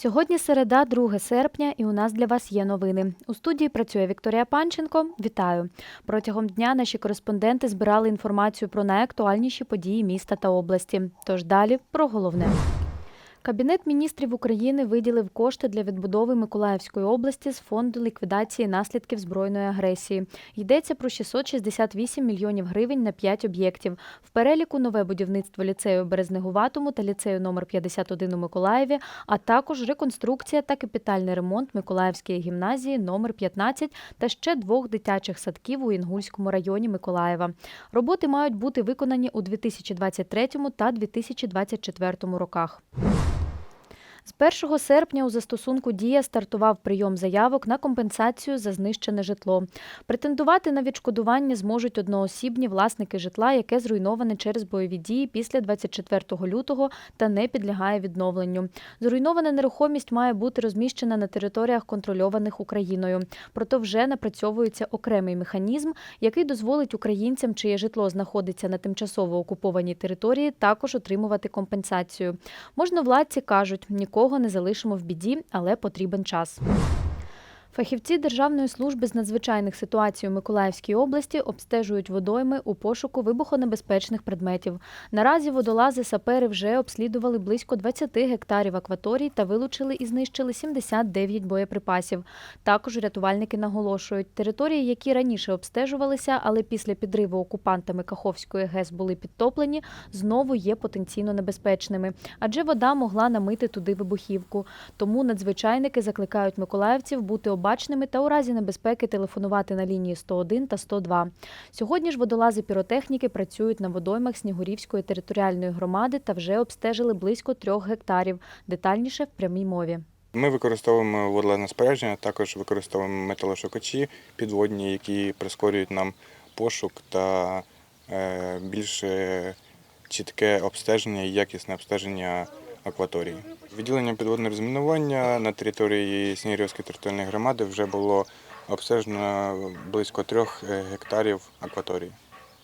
Сьогодні середа, 2 серпня, і у нас для вас є новини. У студії працює Вікторія Панченко. Вітаю! Протягом дня наші кореспонденти збирали інформацію про найактуальніші події міста та області. Тож далі про головне. Кабінет міністрів України виділив кошти для відбудови Миколаївської області з фонду ліквідації наслідків збройної агресії. Йдеться про 668 мільйонів гривень на 5 об'єктів. В переліку нове будівництво ліцею Березнегуватому та ліцею номер 51 у Миколаєві, а також реконструкція та капітальний ремонт Миколаївської гімназії номер 15 та ще двох дитячих садків у Інгульському районі Миколаєва. Роботи мають бути виконані у 2023 та 2024 роках. З 1 серпня у застосунку Дія стартував прийом заявок на компенсацію за знищене житло. Претендувати на відшкодування зможуть одноосібні власники житла, яке зруйноване через бойові дії після 24 лютого та не підлягає відновленню. Зруйнована нерухомість має бути розміщена на територіях, контрольованих Україною. Проте вже напрацьовується окремий механізм, який дозволить українцям, чиє житло знаходиться на тимчасово окупованій території, також отримувати компенсацію. Можновладці кажуть, нікого не залишимо в біді, але потрібен час. Фахівці Державної служби з надзвичайних ситуацій у Миколаївській області обстежують водойми у пошуку вибухонебезпечних предметів. Наразі водолази сапери вже обслідували близько 20 гектарів акваторій та вилучили і знищили 79 боєприпасів. Також рятувальники наголошують, території, які раніше обстежувалися, але після підриву окупантами Каховської ГЕС були підтоплені, знову є потенційно небезпечними, адже вода могла намити туди вибухівку. Тому надзвичайники закликають миколаївців бути обачними та у разі небезпеки телефонувати на лінії 101 та 102. Сьогодні ж водолази піротехніки працюють на водоймах Снігурівської територіальної громади та вже обстежили близько трьох гектарів. Детальніше в прямій мові. Ми використовуємо водолазне спорядження, також використовуємо металошукачі підводні, які прискорюють нам пошук та е, більш е, чітке обстеження і якісне обстеження акваторії. Відділення підводного розмінування на території Снігурівської територіальної громади вже було обстежено близько трьох е, гектарів акваторії.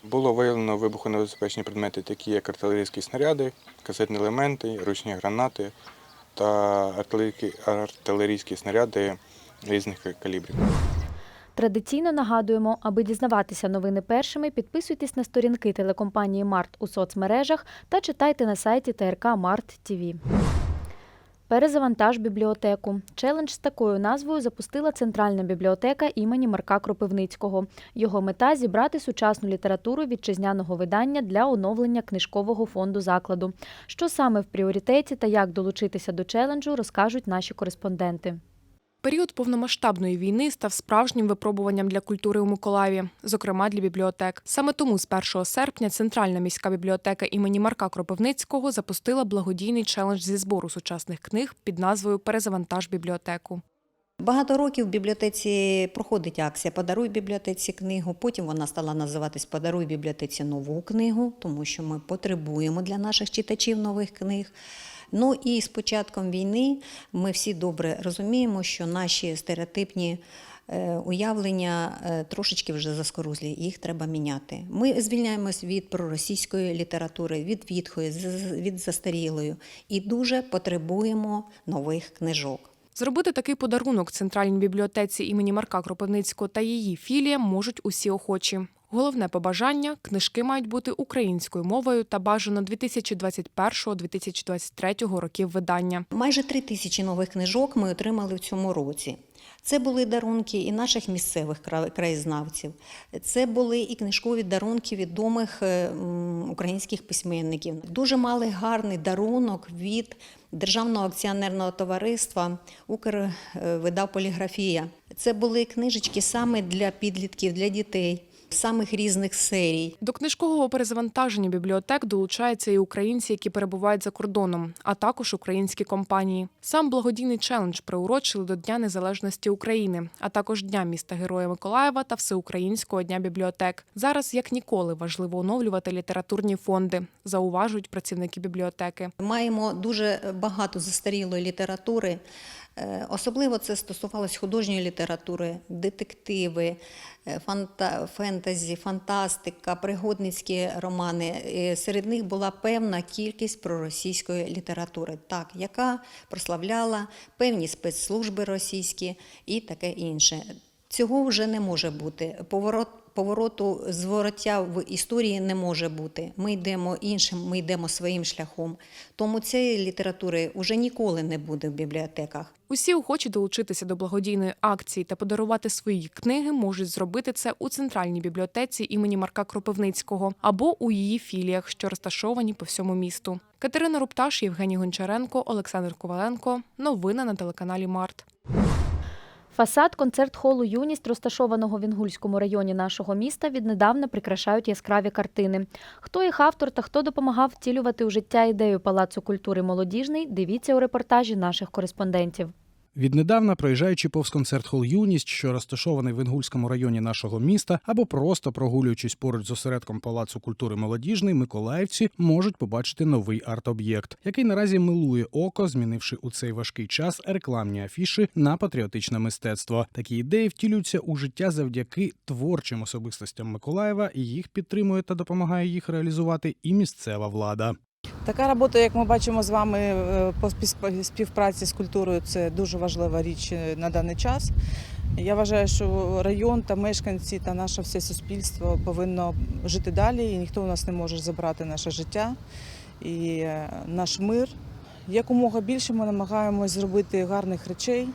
Було виявлено вибухонебезпечні предмети, такі як артилерійські снаряди, касетні елементи, ручні гранати та артилерійські снаряди різних калібрів. Традиційно нагадуємо, аби дізнаватися новини першими, підписуйтесь на сторінки телекомпанії Март у соцмережах та читайте на сайті ТРК Март ТВ. Перезавантаж бібліотеку. Челендж з такою назвою запустила Центральна бібліотека імені Марка Кропивницького. Його мета зібрати сучасну літературу вітчизняного видання для оновлення книжкового фонду закладу. Що саме в пріоритеті та як долучитися до челенджу, розкажуть наші кореспонденти. Період повномасштабної війни став справжнім випробуванням для культури у Миколаєві, зокрема для бібліотек. Саме тому з 1 серпня Центральна міська бібліотека імені Марка Кропивницького запустила благодійний челендж зі збору сучасних книг під назвою Перезавантаж бібліотеку. Багато років в бібліотеці проходить акція Подаруй бібліотеці книгу. Потім вона стала називатись Подаруй бібліотеці нову книгу, тому що ми потребуємо для наших читачів нових книг. Ну і з початком війни ми всі добре розуміємо, що наші стереотипні е, уявлення е, трошечки вже заскорузлі, їх треба міняти. Ми звільняємось від проросійської літератури, від відхої, від застарілої і дуже потребуємо нових книжок. Зробити такий подарунок центральній бібліотеці імені Марка Кропивницького та її філіям можуть усі охочі. Головне побажання книжки мають бути українською мовою та бажано 2021-2023 років видання. Майже три тисячі нових книжок ми отримали в цьому році. Це були дарунки і наших місцевих кра- краєзнавців, це були і книжкові дарунки відомих е, українських письменників. Дуже мали гарний дарунок від Державного акціонерного товариства Укрвидав поліграфія. Це були книжечки саме для підлітків, для дітей, самих різних серій. До книжкового перезавантаження бібліотек долучаються і українці, які перебувають за кордоном, а також українські компанії. Сам благодійний челендж приурочили до Дня Незалежності України, а також Дня міста Героя Миколаєва та Всеукраїнського дня бібліотек. Зараз як ніколи важливо оновлювати літературні фонди, зауважують працівники бібліотеки. Маємо дуже багато застарілої літератури. Е, Особливо це стосувалось художньої літератури, детективи, е, фанта, фентезі, фантастика, пригодницькі романи. Серед них була певна кількість проросійської літератури, так, яка прославляла певні спецслужби російські і таке інше. Цього вже не може бути. Поворот, повороту звороття в історії не може бути. Ми йдемо іншим, ми йдемо своїм шляхом. Тому цієї літератури вже ніколи не буде в бібліотеках. Усі охочі долучитися до благодійної акції та подарувати свої книги можуть зробити це у центральній бібліотеці імені Марка Кропивницького або у її філіях, що розташовані по всьому місту. Катерина Рупташ, Євгеній Гончаренко, Олександр Коваленко. Новини на телеканалі Март. Фасад концерт-холу Юність, розташованого в Інгульському районі нашого міста, віднедавна прикрашають яскраві картини. Хто їх автор та хто допомагав втілювати у життя ідею Палацу культури молодіжний, дивіться у репортажі наших кореспондентів. Віднедавна, проїжджаючи повз концерт-хол Юність, що розташований в Інгульському районі нашого міста, або просто прогулюючись поруч з осередком Палацу культури молодіжний, миколаївці можуть побачити новий арт-об'єкт, який наразі милує око, змінивши у цей важкий час рекламні афіши на патріотичне мистецтво. Такі ідеї втілюються у життя завдяки творчим особистостям Миколаєва, і їх підтримує та допомагає їх реалізувати і місцева влада. Така робота, як ми бачимо з вами е, по співпраці з культурою, це дуже важлива річ е, на даний час. Я вважаю, що район та мешканці та наше все суспільство повинно жити далі, і ніхто у нас не може забрати наше життя і е, наш мир. Якомога більше ми намагаємось зробити гарних речей,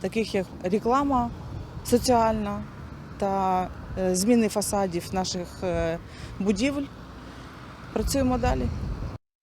таких як реклама соціальна та зміни фасадів наших будівель. Працюємо далі.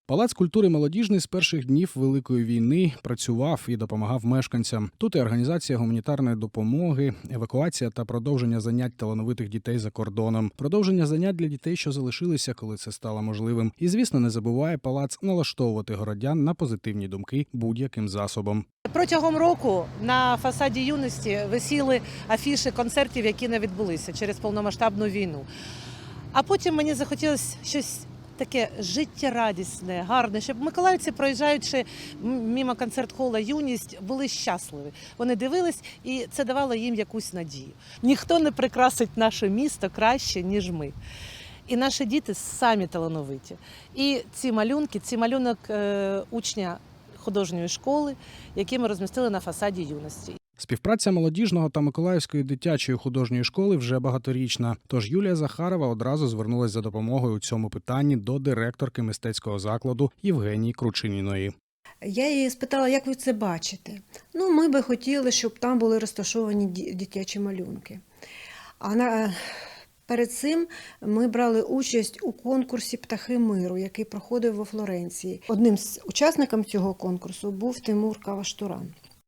Палац культури молодіжний з перших днів Великої війни працював і допомагав мешканцям. Тут і організація гуманітарної допомоги, евакуація та продовження занять талановитих дітей за кордоном, продовження занять для дітей, що залишилися, коли це стало можливим. І звісно, не забуває палац налаштовувати городян на позитивні думки будь-яким засобом. Протягом року на фасаді юності висіли афіши концертів, які не відбулися через повномасштабну війну. А потім мені захотілося щось таке життєрадісне, гарне, щоб миколаївці, проїжджаючи м- мимо концерт-хола юність, були щасливі. Вони дивились, і це давало їм якусь надію. Ніхто не прикрасить наше місто краще, ніж ми. І наші діти самі талановиті. І ці малюнки, ці малюнок е, учня художньої школи, які ми розмістили на фасаді юності. Співпраця молодіжного та Миколаївської дитячої художньої школи вже багаторічна. Тож Юлія Захарова одразу звернулася за допомогою у цьому питанні до директорки мистецького закладу Євгенії Кручиніної. Я її спитала, як ви це бачите. Ну, ми би хотіли, щоб там були розташовані дитячі малюнки. А на, перед цим ми брали участь у конкурсі Птахи миру, який проходив во Флоренції. Одним з учасників цього конкурсу був Тимур Каваштуран.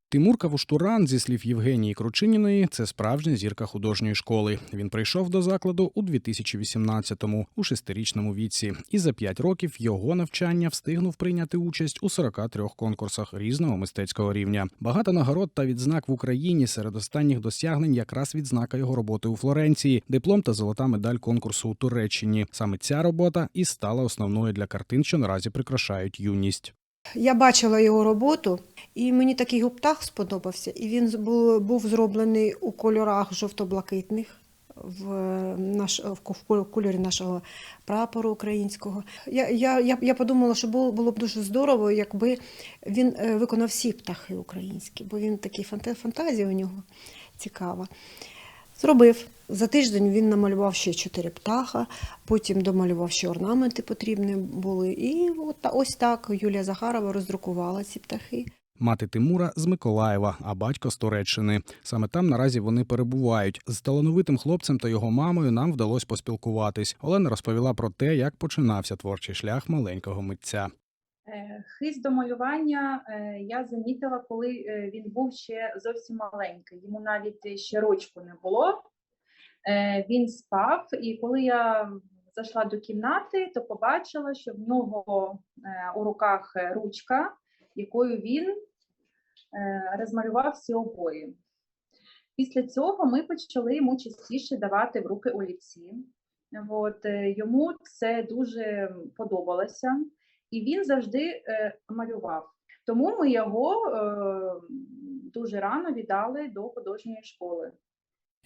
Тимур Кавуштуран, зі слів Євгенії Кручиніної, це справжня зірка художньої школи. Він прийшов до закладу у 2018-му, у шестирічному віці, і за п'ять років його навчання встигнув прийняти участь у 43 конкурсах різного мистецького рівня. Багато нагород та відзнак в Україні серед останніх досягнень якраз відзнака його роботи у Флоренції, диплом та золота медаль конкурсу у Туреччині. Саме ця робота і стала основною для картин, що наразі прикрашають юність. Я бачила його роботу, і мені такий птах сподобався. І він був, зроблений у кольорах жовто-блакитних. В, наш, в кольорі нашого прапору українського. Я, я, я, я подумала, що було, було б дуже здорово, якби він е, виконав всі птахи українські, бо він такий фантазія у нього цікава. Зробив. За тиждень він намалював ще чотири птаха, потім домалював ще орнаменти потрібні були. І от, та- ось так Юлія Захарова роздрукувала ці птахи. Мати Тимура з Миколаєва, а батько з Туреччини. Саме там наразі вони перебувають. З талановитим хлопцем та його мамою нам вдалося поспілкуватись. Олена розповіла про те, як починався творчий шлях маленького митця. Е, Хист до малювання е, я замітила, коли е, він був ще зовсім маленький. Йому навіть ще рочку не було. Е, Він спав, і коли я зайшла до кімнати, то побачила, що в нього е, у руках е, ручка, якою він розмалював всі обої. Після цього ми почали йому частіше давати в руки олівці. От, йому це дуже подобалося і він завжди малював. Тому ми його дуже рано віддали до художньої школи.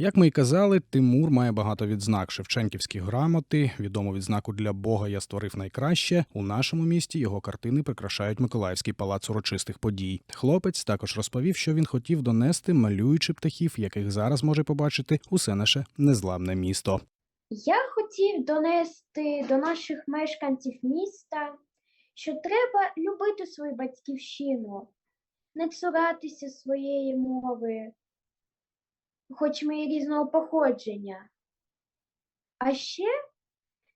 Як ми й казали, Тимур має багато відзнак Шевченківські грамоти, відому відзнаку для Бога я створив найкраще. У нашому місті його картини прикрашають Миколаївський палац урочистих подій. Хлопець також розповів, що він хотів донести, малюючи птахів, яких зараз може побачити усе наше незламне місто. Я хотів донести до наших мешканців міста, що треба любити свою батьківщину, не цуратися своєї мови, хоч ми і різного походження. А ще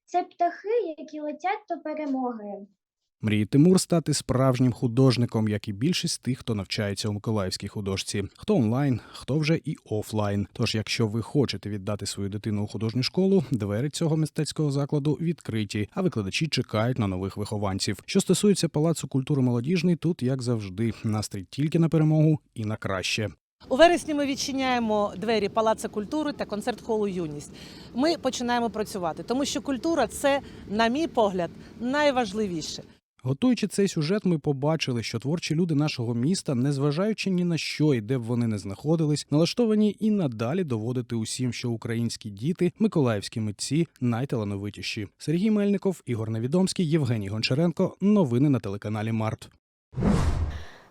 це птахи, які летять до перемоги. Мріє Тимур стати справжнім художником, як і більшість тих, хто навчається у Миколаївській художці, хто онлайн, хто вже і офлайн. Тож, якщо ви хочете віддати свою дитину у художню школу, двері цього мистецького закладу відкриті, а викладачі чекають на нових вихованців. Що стосується палацу культури молодіжний, тут як завжди, настрій тільки на перемогу і на краще. У вересні ми відчиняємо двері Палацу культури та концерт-холу Юність. Ми починаємо працювати, тому що культура це, на мій погляд, найважливіше. Готуючи цей сюжет, ми побачили, що творчі люди нашого міста, незважаючи ні на що і де б вони не знаходились, налаштовані і надалі доводити усім, що українські діти, миколаївські митці найталановитіші. Сергій Мельников, Ігор Невідомський, Євгеній Гончаренко. Новини на телеканалі Март.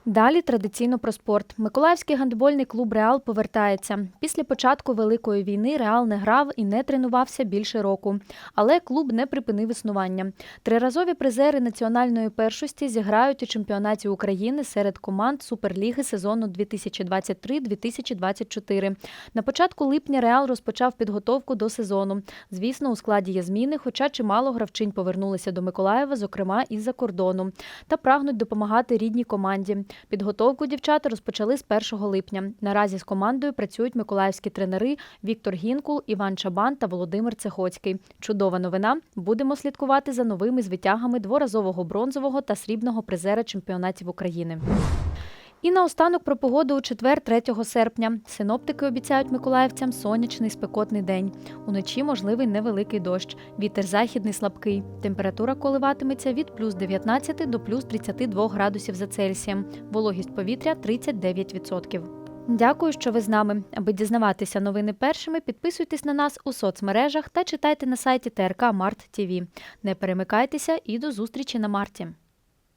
Далі традиційно про спорт. Миколаївський гандбольний клуб Реал повертається. Після початку Великої війни Реал не грав і не тренувався більше року. Але клуб не припинив існування. Триразові призери національної першості зіграють у чемпіонаті України серед команд Суперліги сезону 2023-2024. На початку липня Реал розпочав підготовку до сезону. Звісно, у складі є зміни, хоча чимало гравчинь повернулися до Миколаєва, зокрема із-за кордону, та прагнуть допомагати рідній команді. Підготовку дівчата розпочали з 1 липня. Наразі з командою працюють миколаївські тренери Віктор Гінкул, Іван Чабан та Володимир Цехоцький. Чудова новина. Будемо слідкувати за новими звитягами дворазового бронзового та срібного призера чемпіонатів України. І наостанок про погоду у четвер, 3 серпня. Синоптики обіцяють миколаївцям сонячний спекотний день. Уночі можливий невеликий дощ. Вітер західний слабкий. Температура коливатиметься від плюс 19 до плюс 32 градусів за Цельсієм. Вологість повітря 39%. Дякую, що ви з нами. Аби дізнаватися новини першими, підписуйтесь на нас у соцмережах та читайте на сайті ТРК Март ТВ. Не перемикайтеся і до зустрічі на марті.